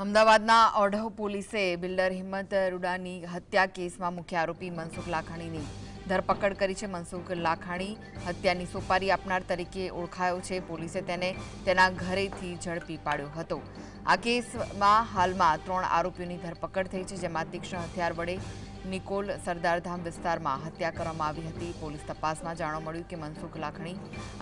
અમદાવાદના ઓઢવ પોલીસે બિલ્ડર હિંમત રૂડાની હત્યા કેસમાં મુખ્ય આરોપી મનસુખ લાખાણીની ધરપકડ કરી છે મનસુખ લાખાણી. હત્યાની સોપારી આપનાર તરીકે ઓળખાયો છે. પોલીસે તેને તેના ઘરેથી ઝડપી પાડ્યો હતો. આ કેસમાં હાલમાં ત્રણ આરોપીઓની ધરપકડ થઈ છે, જેમાં તીક્ષ્ણ હથિયાર વડે નિકોલ સરદારધામ વિસ્તારમાં હત્યા કરવામાં આવી હતી. પોલીસ તપાસમાં જાણવા મળ્યું કે મનસુખ લાખણી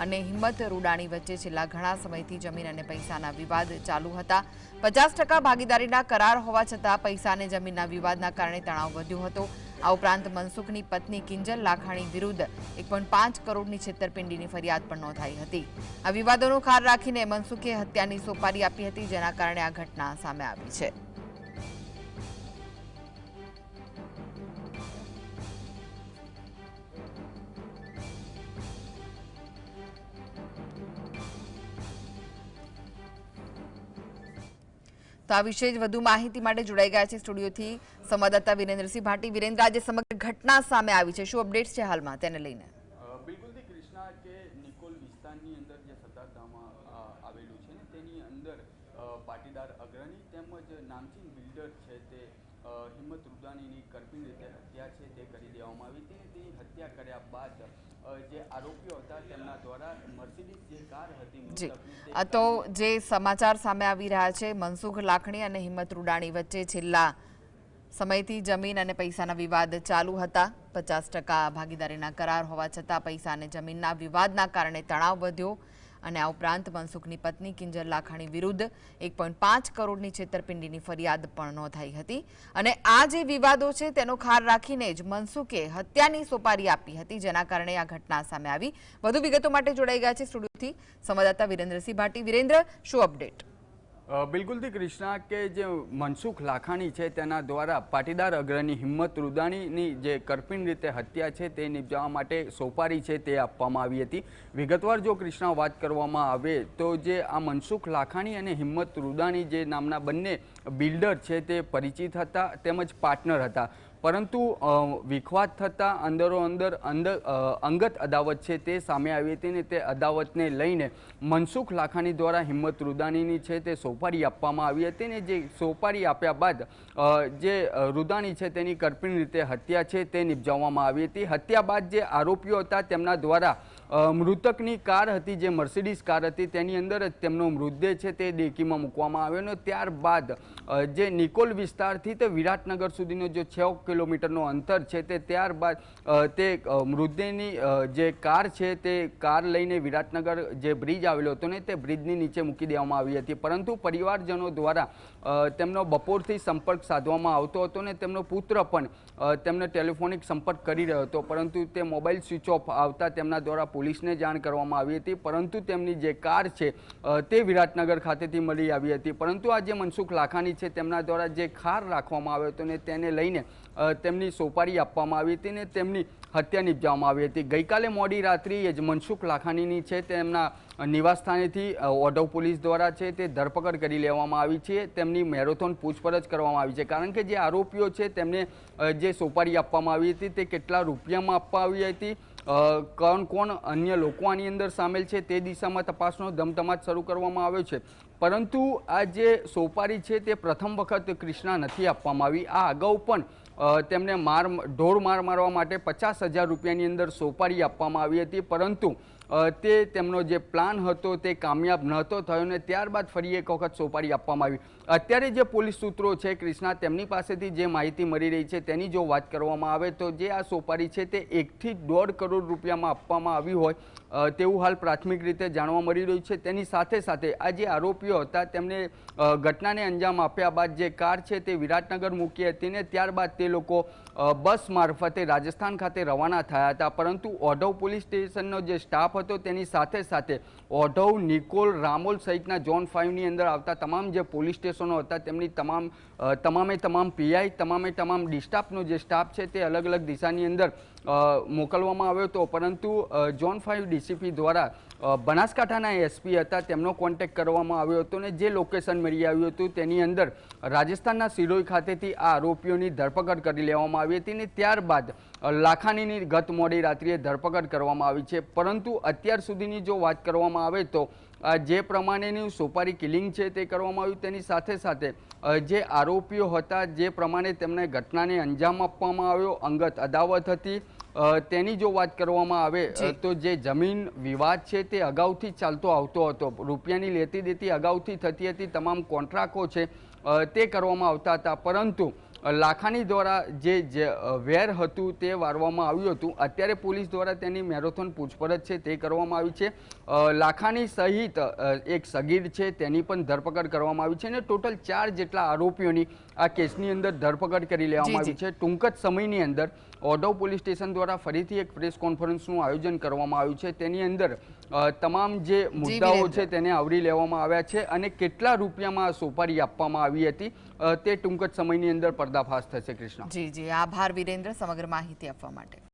અને હિંમત રૂડાણી વચ્ચે છેલ્લા ઘણા સમયથી જમીન અને પૈસાના વિવાદ ચાલુ હતા. પચાસ ભાગીદારીના કરાર હોવા છતાં પૈસા અને જમીનના વિવાદના કારણે તણાવ વધ્યો હતો. આ ઉપરાંત મનસુખની પત્ની કિંજલ લાખાણી વિરુદ્ધ એક પાંચ કરોડની છેતરપિંડીની ફરિયાદ પણ નોંધાઈ હતી. આ વિવાદોનો ખાર રાખીને મનસુખે હત્યાની સોપારી આપી હતી, જેના કારણે આ ઘટના સામે આવી છે. તો આ વિશે જ વધુ માહિતી માટે જોડાઈ ગયા છે સ્ટુડિયોથી સંવાદદાતા વિરેન્દ્રસિંહ ભાટી. વિરેન્દ્ર, આજે સમગ્ર ઘટના સામે આવી છે. શું અપડેટ્સ છે હાલમાં તેને લઈને? તેમજ નામચીન બિલ્ડર છે તે હિંમત રૂદાણીની કરપીણ રીતે હત્યા છે તે કરી દેવામાં આવી. હતી તેની હત્યા કર્યા બાદ જે આરોપીઓ હતા તેમના દ્વારા મર્સિડીઝ જે કાર હતી તો જે સમાચાર સામે આવી રહ્યા છે મનસુખ લાખણી અને હિંમત રૂડાણી વચ્ચે છેલ્લા સમયથી જમીન અને પૈસાના વિવાદ ચાલુ હતા. પચાસ ટકા ભાગીદારીના કરાર હોવા છતાં પૈસા અને જમીનના વિવાદના કારણે તણાવ વધ્યો. અને આ ઉપરાંત મનસુખની પત્ની કિંજલ લાખાણી વિરુદ્ધ એક પોઈન્ટ પાંચ કરોડની છેતરપિંડીની ફરિયાદ પણ નોંધાઈ હતી. અને આ જે વિવાદો છે તેનો ખાર રાખીને જ મનસુખે હત્યાની સોપારી આપી હતી, જેના કારણે આ ઘટના સામે આવી. વધુ વિગતો માટે જોડાઈ ગયા છે સ્ટુડિયોથી સંવાદદાતા વિરેન્દ્રસિંહ ભાટી. વિરેન્દ્ર, શું અપડેટ બિલકુલથી કૃષ્ણા, કે જે મનસુખ લાખાણી છે તેના દ્વારા પાટીદાર અગ્રણી હિંમત રૂદાણીની જે કરપીણ રીતે હત્યા છે તે નિપજાવવા માટે સોપારી છે તે આપવામાં આવી હતી. વિગતવાર જો કૃષ્ણા વાત કરવામાં આવે તો જે આ મનસુખ લાખાણી અને હિંમત રૂદાણી જે નામના બંને બિલ્ડર છે તે પરિચિત હતા તેમજ પાર્ટનર હતા. પરંતુ વિખવાદ થતાં અંદરો અંદર અંદર અંગત અદાવત છે તે સામે આવી હતી ને તે અદાવતને લઈને મનસુખ લાખાણી દ્વારા હિંમત રુદાનીની છે તે સોપારી આપવામાં આવી હતી ને જે સોપારી આપ્યા બાદ જે રુદાની છે તેની કરપીણ રીતે હત્યા છે તે નિપજાવવામાં આવી હતી. હત્યા બાદ જે આરોપીઓ હતા તેમના દ્વારા મૃતકની કાર હતી જે મર્સિડીઝ કાર હતી, તેની અંદર જ તેમનો મૃતદેહ છે તે ડેકીમાં મૂકવામાં આવ્યો અને ત્યારબાદ જે નિકોલ વિસ્તારથી તે વિરાટનગર સુધીનો જે છ કિલોમીટરનો અંતર છે તે ત્યારબાદ તે મૃતદેહની જે કાર છે તે કાર લઈને વિરાટનગર જે બ્રિજ આવેલો હતો ને તે બ્રિજની નીચે મૂકી દેવામાં આવી હતી. પરંતુ પરિવારજનો દ્વારા તેમનો બપોરથી સંપર્ક સાધવામાં આવતો હતો ને તેમનો પુત્ર પણ તેમને ટેલિફોનિક સંપર્ક કરી રહ્યો હતો. પરંતુ તે મોબાઈલ સ્વિચ ઓફ આવતા તેમના દ્વારા પોલીસને જાણ કરવામાં આવી હતી, પરંતુ તેમની જે કાર છે તે વિરાટનગર ખાતેથી મળી આવી હતી. પરંતુ આ જે મનસુખ લાખાની છે, તેમના દ્વારા જે ખાર રાખવામાં આવ્યો હતો ને તેને લઈને તેમની સોપારી આપવામાં આવી હતી ને તેમની હત્યા નિપજાવવામાં આવી હતી. ગઈકાલે મોડી રાત્રિએ જ મનસુખ લાખાનીની છે, તેમના નિવાસસ્થાનેથી ઓઢવ પોલીસ દ્વારા છે તે ધરપકડ કરી લેવામાં આવી છે. તેમની મેરેથોન પૂછપરછ કરવામાં આવી છે. કારણ કે જે આરોપીઓ છે, તેમને જે સોપારી આપવામાં આવી હતી, તે કેટલા રૂપિયામાં આપવામાં આવી હતી કોણ કોણ અન્ય લોકો આની અંદર સામેલ છે તે દિશામાં તપાસનો ધમધમાટ શરૂ કરવામાં આવ્યો છે. પરંતુ આ જે સોપારી છે તે પ્રથમ વખત ક્રિષ્ના નથી આપવામાં આવી. આ અગાઉ પણ તેમને માર, ઢોર માર મારવા માટે પચાસ હજાર રૂપિયાની અંદર સોપારી આપવામાં આવી હતી. પરંતુ તે તેમનો જે પ્લાન હતો, તે કામયાબ નહોતો થયો ને ત્યારબાદ ફરી એક વખત સોપારી આપવામાં આવી. અત્યારે જે પોલીસ સૂત્રો છે ક્રિષ્ના તેમની પાસેથી જે માહિતી મળી રહી છે, તેની જો વાત કરવામાં આવે તો જે આ સોપારી છે, તે એકથી દોઢ કરોડ રૂપિયામાં આપવામાં આવી હોય તેવું હાલ પ્રાથમિક રીતે જાણવા મળી રહ્યું છે. તેની સાથે સાથે આ જે આરોપીઓ હતા, તેમને ઘટનાને અંજામ આપ્યા બાદ જે કાર છે, તે વિરાટનગર મૂકી હતી ને ત્યારબાદ તે લોકો બસ મારફતે રાજસ્થાન ખાતે રવાના થયા હતા. પરંતુ ઓઢવ પોલીસ સ્ટેશનનો જે સ્ટાફ હતો તેની સાથે સાથે ઓઢવ, નિકોલ, રામોલ સહિતના ઝોન ફાઇવની અંદર આવતા તમામ જે પોલીસ સ્ટેશનો હતા, તેમની તમામ તમામે તમામ પીઆઈ તમામે તમામ ડિસ્ટાફનો જે સ્ટાફ છે તે અલગ અલગ દિશાની અંદર મોકલવામાં આવ્યો હતો. પરંતુ ઝોન ફાઇવ ડીસીપી દ્વારા બનાસકાંઠાના એસપી હતા, તેમનો કોન્ટેક કરવામાં આવ્યો હતો ને જે લોકેશન મળી આવ્યું હતું તેની અંદર રાજસ્થાનના સિરોઈ ખાતેથી આ આરોપીઓની ધરપકડ કરી લેવામાં આવી હતી ને ત્યારબાદ લાખાનીની ગત મોડી રાત્રિએ ધરપકડ કરવામાં આવી છે. પરંતુ અત્યાર સુધીની જો વાત કરવામાં આવે તો જે પ્રમાણેની સોપારી કિલિંગ છે તે કરવામાં આવ્યું તેની સાથે સાથે જે આરોપીઓ હતા જે પ્રમાણે તેમને ઘટનાને અંજામ આપવામાં આવ્યો અંગત અદાવત હતી તેની જો વાત કરવામાં આવે તો જે જમીન વિવાદ છે તે અગાઉથી ચાલતો આવતો હતો. રૂપિયાની લેતી દેતી અગાઉથી થતી હતી તમામ કોન્ટ્રાક્ટો છે તે કરવામાં આવતા હતા. પરંતુ લાખાણી દ્વારા જે જે, વેર હતું તે વારવામાં આવ્યું હતું. અત્યારે પોલીસ દ્વારા તેની મેરેથોન પૂછપરછ છે તે કરવામાં આવી છે. લાખાણી સહિત એક સગીર છે તેની પણ ધરપકડ કરવામાં આવી છે અને ટોટલ ચાર જેટલા આરોપીઓની આ કેસની અંદર ધરપકડ કરી લેવામાં આવી છે. ટૂંક જ સમયની અંદર ઓડવ પોલીસ સ્ટેશન દ્વારા ફરીથી એક પ્રેસ કોન્ફરન્સનું આયોજન કરવામાં આવ્યું છે. તેની અંદર તમામ જે મુદ્દાઓ છે તેને આવરી લેવામાં આવ્યા છે અને કેટલા રૂપિયામાં સોપારી આપવામાં આવી હતી? તે ટૂંક જ સમયની અંદર પર્દાફાશ થશે કૃષ્ણ. જી જી. આભાર વિરેન્દ્ર સમગ્ર માહિતી આપવા માટે.